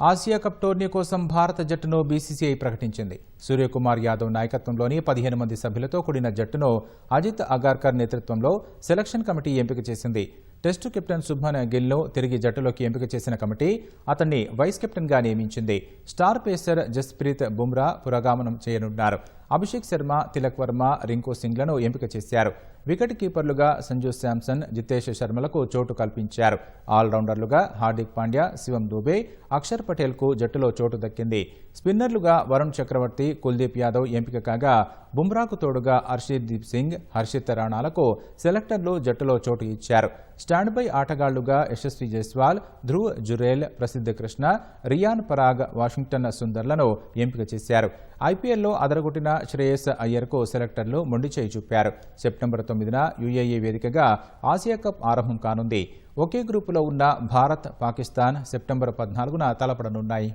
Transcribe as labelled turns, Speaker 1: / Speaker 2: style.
Speaker 1: Asia cup tourney కోసం భారత జట్టును బీసీసీఐ ప్రకటించింది. సూర్యకుమార్ యాదవ్ నాయకత్వంలోని పదిహేను మంది సభ్యులతో కూడిన జట్టును అజిత్ అగార్కర్ నేతృత్వంలో సెలక్షన్ కమిటీ ఎంపిక చేసింది. టెస్టు కెప్టెన్ శుభ్మన్ గిల్ను తిరిగి జట్టులోకి ఎంపిక చేసిన కమిటీ అతన్ని వైస్ కెప్టెన్గా నియమించింది. స్టార్ పేసర్ జస్ప్రీత్ బుమ్రా పురగామనం చేయనున్నారు. అభిషేక్ శర్మ తిలక్ వర్మ రింకు సింగ్లను ఎంపిక చేశారు. వికెట్ కీపర్లుగా సంజు శాంసన్ జితేష్ శర్మలకు చోటు కల్పించారు. ఆల్రౌండర్లుగా హార్దిక్ పాండ్యా శివం దూబే అక్షర్ పటేల్కు జట్టులో చోటు దక్కింది. స్పిన్నర్లుగా వరుణ్ చక్రవర్తి కుల్దీప్ యాదవ్ ఎంపిక కాగా బుమ్రాకు తోడుగా దీప్ సింగ్ హర్షిత్ రాణాలకు సెలెక్టర్లు జట్టులో చోటు ఇచ్చారు. స్టాండ్ బై ఆటగాళ్ళుగా యశస్వి జైస్వాల్ ధ్రువ్ జురేల్ ప్రసిద్ధ కృష్ణ రియాన్ పరాగ్ వాషింగ్టన్ సుందర్లను ఎంపిక చేశారు. ఐపీఎల్లో అదరగొట్టిన శ్రేయస్ అయ్యర్కు సెలెక్టర్లు మొండిచేయి చూపారు. సెప్టెంబర్ తొమ్మిదిన యుఏఈ వేదికగా ఆసియా కప్ ఆరంభం కానుంది. ఒకే గ్రూపులో ఉన్న భారత్ పాకిస్తాన్ సెప్టెంబర్ పద్నాలుగున తలపడనున్నాయి.